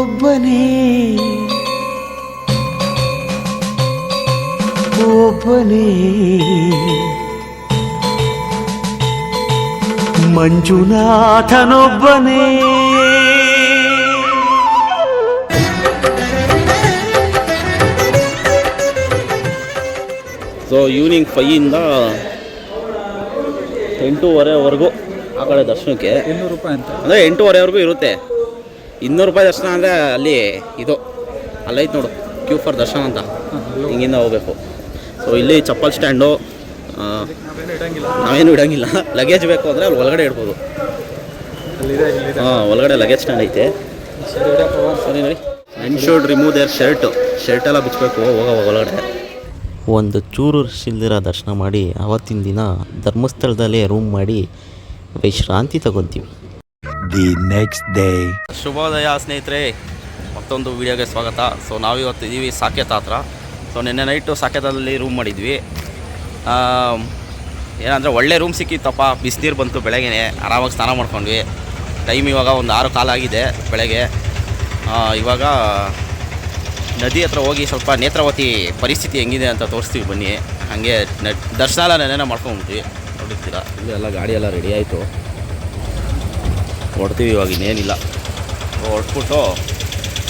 ಒಬ್ಬನೇ. ಒಬ್ಬನೇ. ಮಂಜುನಾಥನೊಬ್ಬನೇ. So evening ಫೈಯಿಂದ ಎಂಟೂವರೆವರೆಗೂ ಆ ಕಡೆ ದರ್ಶನಕ್ಕೆ. ಇನ್ನೂರು ರೂಪಾಯಿ ಅಂತ. ಅಂದರೆ ಎಂಟೂವರೆವರೆಗೂ ಇರುತ್ತೆ. ಇನ್ನೂರು ರೂಪಾಯಿ ದರ್ಶನ ಅಂದರೆ ಅಲ್ಲಿ ಇದು ಅಲ್ಲೈತೆ ನೋಡು ಕ್ಯೂ ಫಾರ್ ದರ್ಶನ ಅಂತ. ಹಿಂಗಿಂದ ಹೋಗ್ಬೇಕು. ಸೊ ಇಲ್ಲಿ ಚಪ್ಪಲ್ ಸ್ಟ್ಯಾಂಡು ಆ, ನಾವೇನು ಇಡಂಗಿಲ್ಲ. ಲಗೇಜ್ ಬೇಕು ಅಂದರೆ ಅಲ್ಲಿ ಒಳಗಡೆ ಇಡ್ಬೋದು. ಹಾಂ ಒಳಗಡೆ ಲಗೇಜ್ ಸ್ಟ್ಯಾಂಡ್ ಐತೆ. ಸರಿ ನೋಡಿ. Men should remove their shirt shirt ಎಲ್ಲ ಬಿಚ್ಚಬೇಕು ಹೋಗೋ ಒಳಗಡೆ. ಒಂದು ಚೂರು ಶಿಲ್ದಿರ ದರ್ಶನ ಮಾಡಿ ಆವತ್ತಿನ ದಿನ ಧರ್ಮಸ್ಥಳದಲ್ಲೇ ರೂಮ್ ಮಾಡಿ ವಿಶ್ರಾಂತಿ ತಗೊತೀವಿ. ದಿ ನೆಕ್ಸ್ಟ್ ಡೇ ಶುಭೋದಯ ಸ್ನೇಹಿತರೆ ಮತ್ತೊಂದು ವಿಡಿಯೋಗೆ ಸ್ವಾಗತ. ಸೊ ನಾವಿವತ್ತು ಇದ್ದೀವಿ ಸಾಕೇತ ಹತ್ರ. ಸೊ ನಿನ್ನೆ ನೈಟು ಸಾಕೇತದಲ್ಲಿ ರೂಮ್ ಮಾಡಿದ್ವಿ. ಏನಂದರೆ ಒಳ್ಳೆ ರೂಮ್ ಸಿಕ್ಕಿತ್ತಪ್ಪ. ಬಿಸಿನೀರು ಬಂತು ಬೆಳಗ್ಗೆ ಆರಾಮಾಗಿ ಸ್ನಾನ ಮಾಡ್ಕೊಂಡ್ವಿ. ಟೈಮ್ ಇವಾಗ ಒಂದು ಆರು ಕಾಲ ಆಗಿದೆ ಬೆಳಗ್ಗೆ. ಇವಾಗ ನದಿ ಹತ್ರ ಹೋಗಿ ಸ್ವಲ್ಪ ನೇತ್ರಾವತಿ ಪರಿಸ್ಥಿತಿ ಹೆಂಗಿದೆ ಅಂತ ತೋರಿಸ್ತೀವಿ ಬನ್ನಿ. ಹಾಗೆ ದರ್ಶನ ಎಲ್ಲ ನೆನೆನ ಮಾಡ್ಕೊಂಬಿಟ್ವಿ ನೋಡಿರ್ತೀರ? ಇಲ್ಲೆಲ್ಲ ಗಾಡಿ ಎಲ್ಲ ರೆಡಿ ಆಯಿತು. ಹೊಡ್ತೀವಿ ಇವಾಗ ಇನ್ನೇನಿಲ್ಲ. ಹೊಡ್ಬಿಟ್ಟು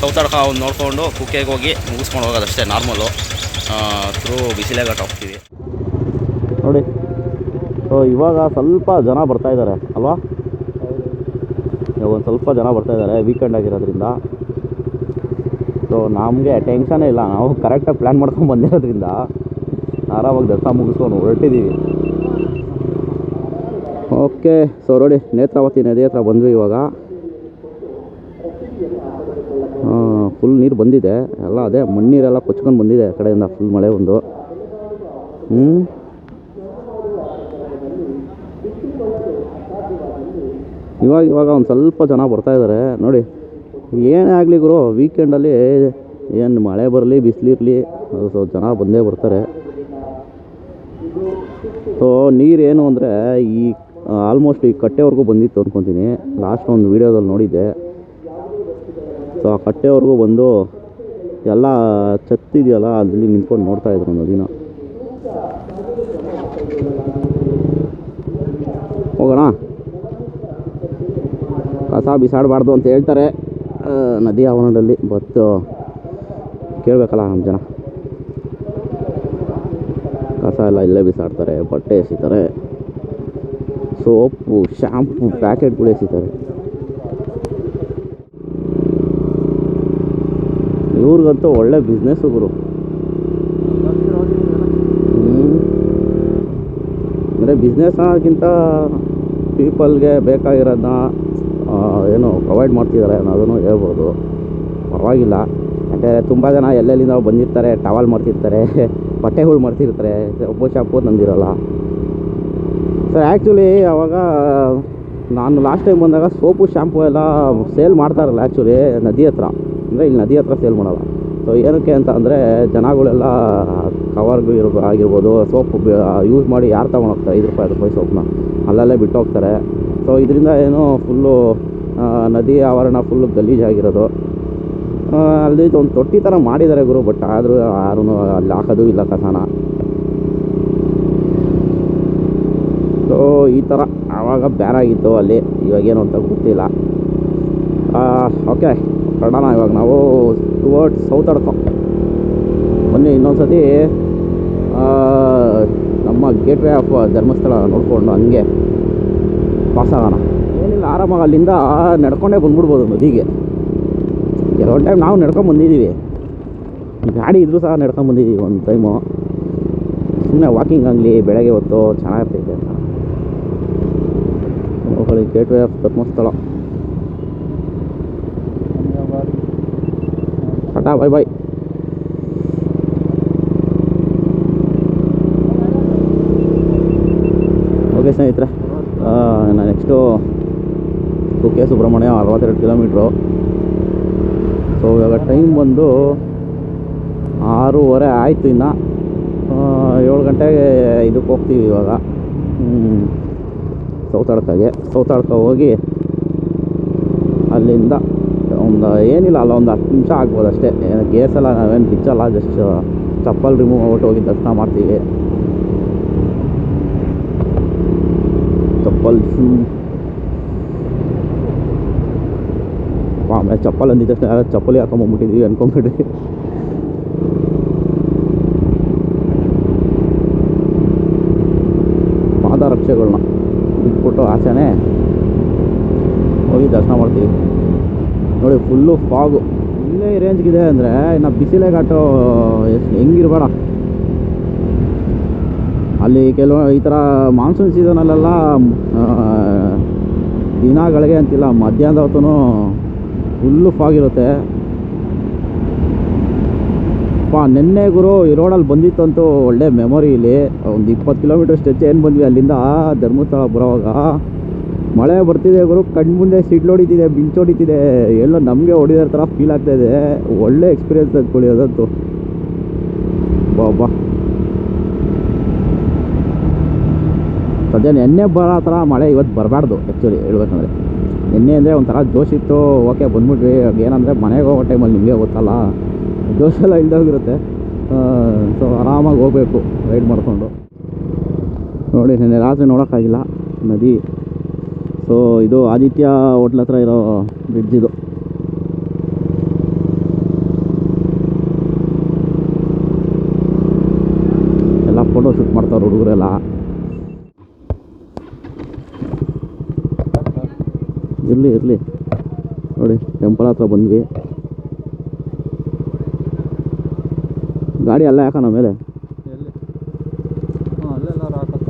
ಸೌತಾಡ್ಕ ಅವ್ನು ನೋಡ್ಕೊಂಡು ಕುಕ್ಕೆಗೆ ಹೋಗಿ ಮುಗಿಸ್ಕೊಂಡು ಹೋಗೋದಷ್ಟೇ ನಾರ್ಮಲು ಥ್ರೂ ಬಿಸಿಲೇ ಘಾಟ್ ಹೋಗ್ತೀವಿ. ನೋಡಿ, ಸೊ ಇವಾಗ ಸ್ವಲ್ಪ ಜನ ಬರ್ತಾ ಇದ್ದಾರೆ ಅಲ್ವಾ? ಇವಾಗ ಒಂದು ಸ್ವಲ್ಪ ಜನ ಬರ್ತಾ ಇದ್ದಾರೆ ವೀಕೆಂಡ್ ಆಗಿರೋದ್ರಿಂದ. ಸೊ ನಮಗೆ ಟೆನ್ಷನೇ ಇಲ್ಲ, ನಾವು ಕರೆಕ್ಟಾಗಿ ಪ್ಲ್ಯಾನ್ ಮಾಡ್ಕೊಂಡು ಬಂದಿರೋದ್ರಿಂದ, ಆರಾಮಾಗಿ ದರ್ಶನ ಮುಗಿಸ್ಕೊಂಡು ಹೊರಟಿದ್ದೀವಿ ಓಕೆ ಸೊ ನೋಡಿ ನೇತ್ರಾವತಿ ನದಿ ಹತ್ರ ಬಂದ್ವಿ ಇವಾಗ. ಫುಲ್ ನೀರು ಬಂದಿದೆ, ಎಲ್ಲ ಅದೇ, ಮಣ್ಣೀರೆಲ್ಲ ಕೊಚ್ಕೊಂಡು ಬಂದಿದೆ ಆ ಕಡೆಯಿಂದ ಫುಲ್ ಮಳೆ ಒಂದು. ಹ್ಞೂ ಇವಾಗ ಇವಾಗ ಒಂದು ಸ್ವಲ್ಪ ಜನ ಬರ್ತಾ ಇದ್ದಾರೆ ನೋಡಿ. ಏನೇ ಆಗಲಿ ಗುರು ವೀಕೆಂಡಲ್ಲಿ ಏನು ಮಳೆ ಬರಲಿ ಬಿಸಿಲಿರಲಿ ಸೊ ಜನ ಬಂದೇ ಬರ್ತಾರೆ. ಸೊ ನೀರೇನು ಅಂದರೆ, ಈ ಆಲ್ಮೋಸ್ಟ್ ಈ ಕಟ್ಟೆವರೆಗೂ ಬಂದಿತ್ತು ಅಂದ್ಕೊತೀನಿ ಲಾಸ್ಟ್ ಒಂದು ವೀಡಿಯೋದಲ್ಲಿ ನೋಡಿದ್ದೆ. ಸೊ ಆ ಕಟ್ಟೆವರೆಗೂ ಬಂದು ಎಲ್ಲ ಚತ್ತಿದೆಯಲ್ಲ ಅಲ್ಲಿ ನಿಂತ್ಕೊಂಡು ಇದ್ರು ದಿನ. ಹೋಗೋಣ. ಕಸ ಬಿಸಾಡಬಾರ್ದು ಅಂತ ಹೇಳ್ತಾರೆ. ನದಿ ಆವರಣದಲ್ಲಿ ಬತ್ತು ಕೇಳಬೇಕಲ್ಲ ನಮ್ಮ ಜನ. ಕಸ ಎಲ್ಲ ಇಲ್ಲೇ ಬಿಸಾಡ್ತಾರೆ, ಬಟ್ಟೆ ಎಸಿತಾರೆ. Soap shampoo ಪ್ಯಾಕೆಟ್ಗಳು ಎಸಿತಾರೆ. ಇವ್ರಿಗಂತೂ ಒಳ್ಳೆ ಬಿಸ್ನೆಸ್ ಗುರು. ಅಂದರೆ ಬಿಸ್ನೆಸ್ ಅನ್ನೋದಕ್ಕಿಂತ ಪೀಪಲ್ಗೆ ಬೇಕಾಗಿರೋದನ್ನ ಏನು ಪ್ರೊವೈಡ್ ಮಾಡ್ತಿದ್ದಾರೆ ಅನ್ನೋದನ್ನು ಹೇಳ್ಬೋದು. ಪರವಾಗಿಲ್ಲ. ಯಾಕಂದರೆ ತುಂಬ ಜನ ಎಲ್ಲೆಲ್ಲಿಂದ ಬಂದಿರ್ತಾರೆ ಟವಲ್ ಮಾಡ್ತಿರ್ತಾರೆ, ಬಟ್ಟೆಗಳು ಮಾಡ್ತಿರ್ತಾರೆ ಒಬ್ಬ ಶಾಪು ತಂದಿರಲ್ಲ. ಸರ್ ಆ್ಯಕ್ಚುಲಿ ಅವಾಗ, ನಾನು ಲಾಸ್ಟ್ ಟೈಮ್ ಬಂದಾಗ ಸೋಪು ಶ್ಯಾಂಪು ಎಲ್ಲ ಸೇಲ್ ಮಾಡ್ತಾರಲ್ಲ ಆ್ಯಕ್ಚುಲಿ ನದಿ ಹತ್ರ. ಅಂದರೆ ಇಲ್ಲಿ ನದಿ ಹತ್ರ ಸೇಲ್ ಮಾಡೋಲ್ಲ. ಸೊ ಏನಕ್ಕೆ ಅಂತ ಅಂದರೆ, ಜನಗಳೆಲ್ಲ ಕವರ್ಗಳು ಇರೋ ಆಗಿರ್ಬೋದು ಸೋಪು ಯೂಸ್ ಮಾಡಿ ಯಾರು ತೊಗೊಂಡು ಹೋಗ್ತಾರೆ, ಐದು ರೂಪಾಯಿ ಐದು ರೂಪಾಯಿ ಸೋಪ್ನ ಅಲ್ಲಲ್ಲೇ ಬಿಟ್ಟು ಹೋಗ್ತಾರೆ. ಸೊ ಇದರಿಂದ ಏನು ಫುಲ್ಲು ನದಿ ಆವರಣ ಫುಲ್ಲು ಗಲೀಜಾಗಿರೋದು ಅಲ್ಲಿ ಒಂದು ತೊಟ್ಟಿ ಥರ ಮಾಡಿದ್ದಾರೆ ಗುರು ಬಟ್ ಆದರೂ ಯಾರೂ ಅಲ್ಲಿ ಹಾಕೋದು ಇಲ್ಲ ಕಸನ ಸೊ ಈ ಥರ ಆವಾಗ ಬ್ಯಾರಾಗಿತ್ತು ಅಲ್ಲಿ. ಇವಾಗೇನು ಅಂತ ಗೊತ್ತಿಲ್ಲ. ಓಕೆ. ಹೊರಡೋಣ ಇವಾಗ ನಾವು ಟುವರ್ಡ್ಸ್ ಸೌತ್ ಅಡ್ಕೊ ಬನ್ನಿ ಇನ್ನೊಂದು ಸತಿ ನಮ್ಮ ಗೇಟ್ ವೇ ಆಫ್ ಧರ್ಮಸ್ಥಳ ನೋಡಿಕೊಂಡು ಹಂಗೆ ಪಾಸ್ ಆಗೋಣ. ಏನಿಲ್ಲ, ಆರಾಮಾಗಿ ಅಲ್ಲಿಂದ ನಡ್ಕೊಂಡೇ ಬಂದ್ಬಿಡ್ಬೋದು ನದಿಗೆ. ಕೆಲವೊಂದು ಟೈಮ್ ನಾವು ನಡ್ಕೊಂಡು ಬಂದಿದ್ದೀವಿ. ಗಾಡಿ ಇದ್ರೂ ಸಹ ನಡ್ಕೊಂಡು ಬಂದಿದ್ದೀವಿ ಒಂದು ಟೈಮು ಸುಮ್ಮನೆ ವಾಕಿಂಗ್ ಆಗಲಿ, ಬೆಳಗ್ಗೆ ಹೊತ್ತು ಚೆನ್ನಾಗಿರ್ತೈತೆ ಅಂತ. Gateway of Dharmasthala Tata bye bye okay ಸ್ನೇಹಿತರೆ ನೆಕ್ಸ್ಟು ಕುಕ್ಕೆ ಸುಬ್ರಹ್ಮಣ್ಯ ಅರವತ್ತೆರಡು ಕಿಲೋಮೀಟ್ರು ಸೊ ಇವಾಗ ಟೈಮ್ ಬಂದು ಆರೂವರೆ ಆಯಿತು ಇನ್ನು. ಏಳು ಗಂಟೆಗೆ ಇದಕ್ಕೆ ಹೋಗ್ತೀವಿ ಇವಾಗ. ಸೌತಾಡ್ಕಾಗೆ ಸೌತಾಡ್ಕ ಹೋಗಿ ಅಲ್ಲಿಂದ ಒಂದು ಏನಿಲ್ಲ, ಅಲ್ಲ, ಒಂದು ಹತ್ತು ನಿಮಿಷ ಆಗ್ಬೋದು ಅಷ್ಟೇ. ಗೇಸ್ ಎಲ್ಲ ನಾವೇನು ಬಿಚ್ಚಲ್ಲ ಜಸ್ಟ್ ಚಪ್ಪಲ್ ರಿಮೂವ್ ಮಾಡ್ಬಿಟ್ಟು ಹೋಗಿ ದರ್ಶನ ಮಾಡ್ತೀವಿ. ಚಪ್ಪಲ್ ಆಮೇಲೆ ಚಪ್ಪಲ್ ಅಂದಿದ ತಕ್ಷಣ ಯಾರೋ ಚಪ್ಪಲಿ ಹಾಕೊಂಬಂದ್ಬಿಟ್ಟಿದ್ವಿ ಅನ್ಕೊಂಬಿಟ್ರಿ ಪಾದರಕ್ಷೆಗಳನ್ನ ಬಿಟ್ಬಿಟ್ಟು ಆಚೆನೆ ಹೋಗಿ ದರ್ಶನ ಮಾಡ್ತೀವಿ ನೋಡಿ ಫುಲ್ಲು ಫಾಗು ಇಲ್ಲೇ ರೇಂಜ್ಗಿದೆ ಅಂದರೆ ಇನ್ನು ಬಿಸಿಲೇ ಘಾಟು ಎಷ್ಟು ಹೆಂಗಿರ್ಬೇಡ. ಅಲ್ಲಿ ಕೆಲವು, ಈ ಥರ ಮಾನ್ಸೂನ್ ಸೀಸನಲ್ಲೆಲ್ಲ ದಿನಗಳಿಗೆ ಅಂತಿಲ್ಲ, ಮಧ್ಯಾಹ್ನದ ಹೊತ್ತು ಫುಲ್ಲು ಫಾಗಿರುತ್ತೆ ಪಾ, ನಿನ್ನೆ ಗುರು ಈ ರೋಡಲ್ಲಿ ಬಂದಿತ್ತಂತೂ ಒಳ್ಳೆ ಮೆಮೊರಿ ಇಲ್ಲಿ. ಒಂದು ಇಪ್ಪತ್ತು ಕಿಲೋಮೀಟರ್ ಸ್ಟೆಚ್ ಏನು ಬಂದ್ವಿ ಅಲ್ಲಿಂದ ಧರ್ಮಸ್ಥಳ ಬರೋವಾಗ. ಮಳೆ ಬರ್ತಿದೆ ಗುರು ಕಣ್ಮುಂದೆ ಸಿಡ್ಲು ಹೊಡಿತಿದೆ ಬಿಂಚು ಹೊಡಿತಿದೆ ಎಲ್ಲೋ ನಮಗೆ ಹೊಡಿರೋ ಥರ ಫೀಲ್ ಆಗ್ತಾ ಇದೆ. ಒಳ್ಳೆ ಎಕ್ಸ್ಪೀರಿಯನ್ಸ್ ಅಂದ್ಕೊಳ್ಳಿ ಬಾ ಬಾ ಸದ್ಯ ನೆನ್ನೆ ಬರೋ ಥರ ಮಳೆ ಇವತ್ತು ಬರಬಾರ್ದು ಆ್ಯಕ್ಚುಲಿ ಹೇಳ್ಬೇಕಂದ್ರೆ ನಿನ್ನೆ ಅಂದರೆ ಒಂಥರ ಜೋಶ್ ಇತ್ತು, ಓಕೆ ಬಂದ್ಬಿಟ್ವಿ. ಏನಂದರೆ ಮನೆಗೆ ಹೋಗೋ ಟೈಮಲ್ಲಿ ನಿಮಗೆ ಗೊತ್ತಲ್ಲ. ಜೋಶೆಲ್ಲ ಇಲ್ದೋಗಿರುತ್ತೆ ಸೊ ಆರಾಮಾಗಿ ಹೋಗಬೇಕು ರೈಡ್ ಮಾಡಿಕೊಂಡು. ನೋಡಿ, ನಿನ್ನೆ ರಾತ್ರಿ ನೋಡೋಕ್ಕಾಗಿಲ್ಲ. ನದಿ. ಸೊ ಇದು ಆದಿತ್ಯ ಹೋಟ್ಲ್ ಹತ್ರ ಇರೋ ಬ್ರಿಡ್ಜ್ ಇದು. ಎಲ್ಲ ಫೋಟೋ ಶೂಟ್ ಮಾಡ್ತಾರೆ ಹುಡುಗರೆಲ್ಲ. ಇರಲಿ ಇರಲಿ. ನೋಡಿ ಟೆಂಪಲ್ ಹತ್ರ ಬಂದ್ವಿ. ಗಾಡಿ ಅಲ್ಲ ನಮ್ಮ ಮೇಲೆ ಎಲ್ಲಿ ಹಾಂ ಅಲ್ಲೆಲ್ಲ ಹಾಕತ್ತ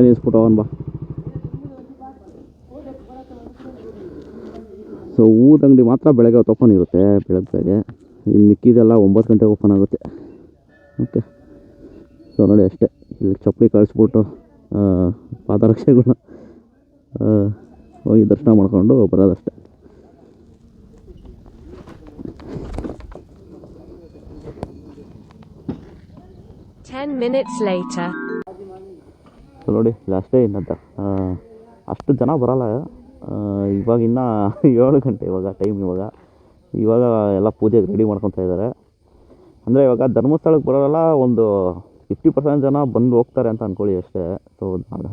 ಇಲ್ಲೇ ನಿಲ್ಲಿಸ್ಬಿಟ್ಟು ಅವನ್ ಬಾ. ಸೊ ಊದ ಅಂಗಡಿ ಮಾತ್ರ ಬೆಳಗ್ಗೆ ಹೊತ್ತು ಓಪನ್ ಇರುತ್ತೆ ಬೆಳಗ್ಗೆ ಬೆಳಗ್ಗೆ. ಇನ್ನು ಮಿಕ್ಕಿದೆಲ್ಲ ಒಂಬತ್ತು ಗಂಟೆಗೆ ಓಪನ್ ಆಗುತ್ತೆ. ಓಕೆ ಸೊ ನೋಡಿ ಅಷ್ಟೇ. ಇಲ್ಲಿ ಚಪ್ಪಲಿ ಕಳಿಸ್ಬಿಟ್ಟು ಪಾದರಕ್ಷೆಗಳನ್ನ ಹೋಗಿ ದರ್ಶನ ಮಾಡ್ಕೊಂಡು ಬರೋದಷ್ಟೆ. Ten minutes later. ನೋಡಿ ಅಷ್ಟೇ ಇನ್ನಂತ ಅಷ್ಟು ಜನ ಬರೋಲ್ಲ. ಆ, ಇವಾಗ ಇನ್ನು ಏಳು ಗಂಟೆ ಇವಾಗ ಟೈಮ್ ಇವಾಗ. ಇವಾಗ ಎಲ್ಲ ಪೂಜೆಗೆ ರೆಡಿ ಮಾಡ್ಕೊತಾ ಇದ್ದಾರೆ ಅಂದರೆ ಇವಾಗ ಧರ್ಮಸ್ಥಳಕ್ಕೆ ಬರೋಲ್ಲ ಒಂದು ಫಿಫ್ಟಿ ಪರ್ಸೆಂಟ್ ಜನ ಬಂದು ಹೋಗ್ತಾರೆ ಅಂತ ಅಂದ್ಕೊಳ್ಳಿ ಅಷ್ಟೇ. ಸೊ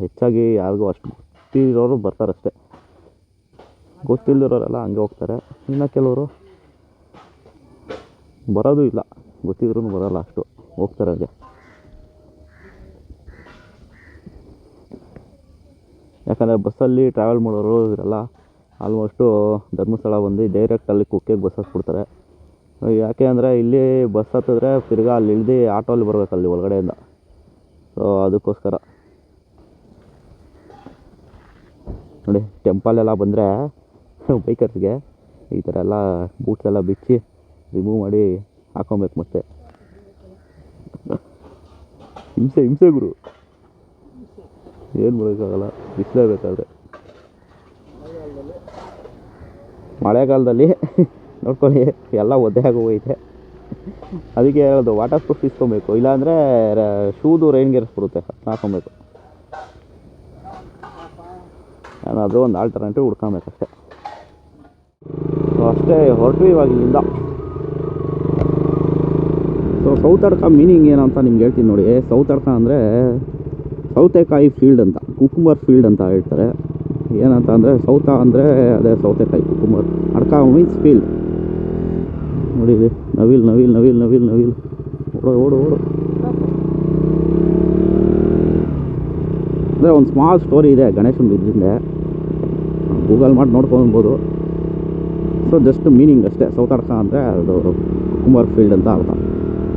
ಹೆಚ್ಚಾಗಿ ಯಾರಿಗೂ ಅಷ್ಟು ಗೊತ್ತಿರೋರು ಬರ್ತಾರೆ ಅಷ್ಟೇ. ಗೊತ್ತಿಲ್ಲದಿರೋರೆಲ್ಲ ಹಂಗೆ ಹೋಗ್ತಾರೆ. ಇನ್ನು ಕೆಲವರು ಬರೋದು ಇಲ್ಲ. ಗೊತ್ತಿದ್ರೂ ಬರೋಲ್ಲ ಅಷ್ಟು. ಹೋಗ್ತಾರೆ ಹಾಗೆ ಯಾಕಂದರೆ ಬಸ್ಸಲ್ಲಿ ಟ್ರಾವೆಲ್ ಮಾಡೋರು ಇವರೆಲ್ಲ ಆಲ್ಮೋಸ್ಟು ಧರ್ಮಸ್ಥಳ ಬಂದು ಡೈರೆಕ್ಟ್ ಅಲ್ಲಿ ಕುಕ್ಕೆಗೆ ಬಸ್ ಹತ್ಬಿಡ್ತಾರೆ. ಯಾಕೆ ಅಂದರೆ ಇಲ್ಲಿ ಬಸ್ ಹತ್ತಿದ್ರೆ ತಿರ್ಗಾ ಅಲ್ಲಿ ಇಳ್ದು ಆಟೋಲ್ಲಿ ಬರ್ಬೇಕು ಅಲ್ಲಿ ಒಳಗಡೆಯಿಂದ. ಸೊ ಅದಕ್ಕೋಸ್ಕರ. ನೋಡಿ ಟೆಂಪಲೆಲ್ಲ ಬಂದರೆ ಬೈಕರ್ಸ್ಗೆ ಈ ಥರ ಎಲ್ಲ ಬೂಟ್ಸ್ ಎಲ್ಲ ಬಿಚ್ಚಿ ರಿಮೂವ್ ಮಾಡಿ ಹಾಕೊಬೇಕು ಮತ್ತೆ. ಹಿಂಸೆ ಹಿಂಸೆ ಗುರು. ಏನು ಮಾಡೋಕ್ಕಾಗಲ್ಲ ಬಿಸಿಲೇಬೇಕಾದ್ರೆ ಮಳೆಗಾಲದಲ್ಲಿ ನೋಡ್ಕೊಳ್ಳಿ, ಎಲ್ಲ ಒದ್ದೆ ಆಗೋಗೈತೆ ಅದಕ್ಕೆ ಹೇಳೋದು ವಾಟರ್ ಪ್ರೂಫ್ ಇಸ್ಕೊಬೇಕು. ಇಲ್ಲಾಂದರೆ ಶೂದು ರೈನ್ ಗೇರ್ಸ್ ಬರುತ್ತೆ ಅದನ್ನ ಹಾಕೊಬೇಕು ಏನಾದರೂ ಒಂದು ಆಲ್ಟರ್ನೇಟಿವ್ ಹುಡ್ಕೊಬೇಕಷ್ಟೆ ಅಷ್ಟೇ. ಹೊರಟು ಇವಾಗ ಇಲ್ಲಿಂದ ಸೊ ಸೌತಡ್ಕ ಮೀನಿಂಗ್ ಏನಂತ ನಿಮ್ಗೆ ಹೇಳ್ತೀನಿ ನೋಡಿ. ಸೌತಡ್ಕ ಅಂದರೆ ಸೌತೆಕಾಯಿ ಫೀಲ್ಡ್ ಅಂತ, ಕುಕುಂಬರ್ ಫೀಲ್ಡ್ ಅಂತ ಹೇಳ್ತಾರೆ. ಏನಂತ ಅಂದರೆ, ಸೌತ ಅಂದರೆ ಅದೇ ಸೌತೆಕಾಯಿ, ಕುಕುಂಬರ್. ಅಡ್ಕ ಮೀನ್ಸ್ ಫೀಲ್ಡ್ ನೋಡಿ ನವಿಲ್ ನವಿಲ್ ನವಿಲ್ ನವಿಲ್ ನವಿಲ್. ಓಡು ಓಡು ಓಡು. ಅಂದರೆ ಒಂದು ಸ್ಮಾಲ್ ಸ್ಟೋರಿ ಇದೆ, ಗಣೇಶನ ಬಿದ್ದಿಂದೆ ಗೂಗಲ್ ಮಾಡಿ ನೋಡ್ಕೊಬೋದು. ಸೊ ಜಸ್ಟ್ ಮೀನಿಂಗ್ ಅಷ್ಟೇ ಸೌತಾಡ್ಕ ಅಂದರೆ ಅದು ಕುಕುಂಬರ್ ಫೀಲ್ಡ್ ಅಂತ ಅರ್ಥ.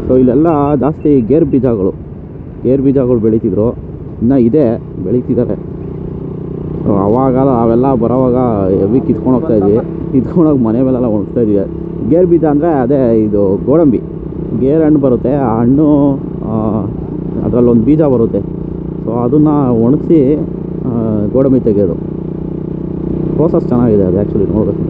ಸೊ ಇಲ್ಲೆಲ್ಲ ಜಾಸ್ತಿ ಗೇರ್ ಬೀಜಗಳು ಗೇರ್ ಬೀಜಗಳು ಬೆಳೀತಿದ್ರು. ಇನ್ನು ಇದೆ ಬೆಳೀತಿದ್ದಾರೆ ಸೊ ಅವಾಗ ಅವೆಲ್ಲ ಬರೋವಾಗ ಹೆವಿ ಕಿತ್ಕೊಂಡು ಹೋಗ್ತಾ ಇದ್ವಿ. ಕಿತ್ಕೊಂಡೋಗಿ ಮನೆ ಮೇಲೆಲ್ಲ ಒಣಗ್ತಾ ಇದ್ವಿ. ಗೇರ್ ಬೀಜ ಅಂದರೆ ಅದೇ ಇದು ಗೋಡಂಬಿ. ಗೇರ್ ಹಣ್ಣು ಬರುತ್ತೆ. ಆ ಹಣ್ಣು ಅದರಲ್ಲೊಂದು ಬೀಜ ಬರುತ್ತೆ. ಸೊ ಅದನ್ನು ಒಣಗಿಸಿ ಗೋಡಂಬಿ ತೆಗೆಯೋದು. ಪ್ರೋಸೆಸ್ ಚೆನ್ನಾಗಿದೆ ಅದು ಆ್ಯಕ್ಚುಲಿ ನೋಡಬೇಕು.